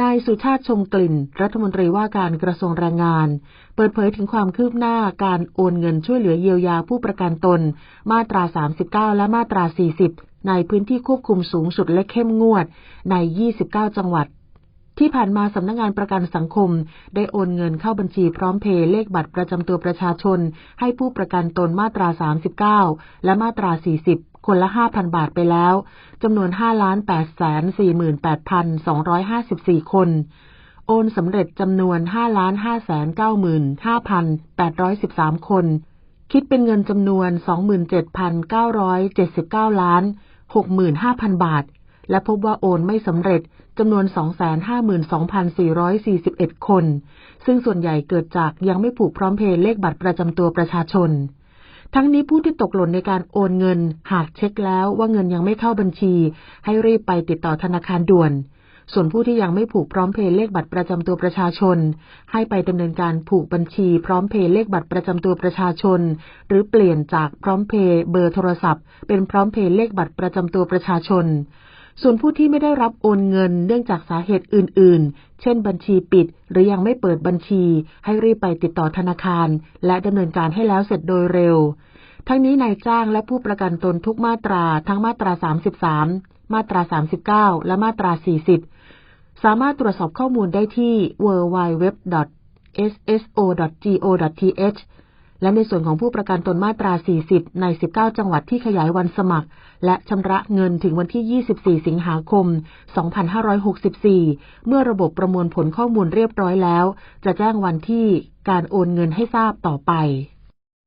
นายสุชาติชมกลิ่น รัฐมนตรีว่าการกระทรวงแรงงาน เปิดเผยถึงความคืบหน้าการโอนเงินช่วยเหลือเยียวยาผู้ประกันตน มาตรา 39 และมาตรา 40 ในพื้นที่ควบคุมสูงสุดและเข้มงวดใน 29 จังหวัด ที่ผ่านมาสำนักงงานประกันสังคม ได้โอนเงินเข้าบัญชีพร้อมเพย์เลขบัตรประจำตัวประชาชน ให้ผู้ประกันตนมาตรา 39 และมาตรา 40 คนละ 5,000 บาทไปแล้วจำนวน 5,848,254 คน โอนสำเร็จจำนวน 5,595,813 คน คิดเป็นเงินจำนวน 27,979 ล้าน 65,000 บาท และพบว่าโอนไม่สำเร็จจำนวน 252,441 คน ซึ่งส่วนใหญ่เกิดจากยังไม่ผูกพร้อมเพย์เลขบัตรประจำตัวประชาชน ทั้งนี้ผู้ที่ตกหล่นในการโอนเงิน หากเช็คแล้วว่าเงินยังไม่เข้าบัญชี ให้รีบไปติดต่อธนาคารด่วน ส่วนผู้ที่ยังไม่ผูกพร้อมเพย์เลขบัตรประจำตัวประชาชน ให้ไปดำเนินการผูกบัญชีพร้อมเพย์เลขบัตรประจำตัวประชาชน หรือเปลี่ยนจากพร้อมเพย์เบอร์โทรศัพท์ เป็นพร้อมเพย์เลขบัตรประจำตัวประชาชน ส่วนผู้ที่ไม่ได้รับโอนเงินเนื่องจากสาเหตุอื่น ๆ เช่น บัญชีปิด หรือยังไม่เปิดบัญชี ให้รีบไปติดต่อธนาคาร และดำเนินการให้แล้วเสร็จโดยเร็ว ทั้งนี้นายจ้างและผู้ประกันตนทุกมาตราทั้งมาตรา 33 มาตรา 39 และมาตรา 40 สามารถตรวจสอบข้อมูลได้ที่ www.sso.go.th และในส่วนของผู้ประกันตนมาตรา 40 ใน 19 จังหวัดที่ขยายวันสมัคร และชำระเงินถึงวันที่ 24 สิงหาคม 2564 เมื่อระบบประมวลผลข้อมูลเรียบร้อยแล้ว จะแจ้งวันที่การโอนเงินให้ทราบต่อไป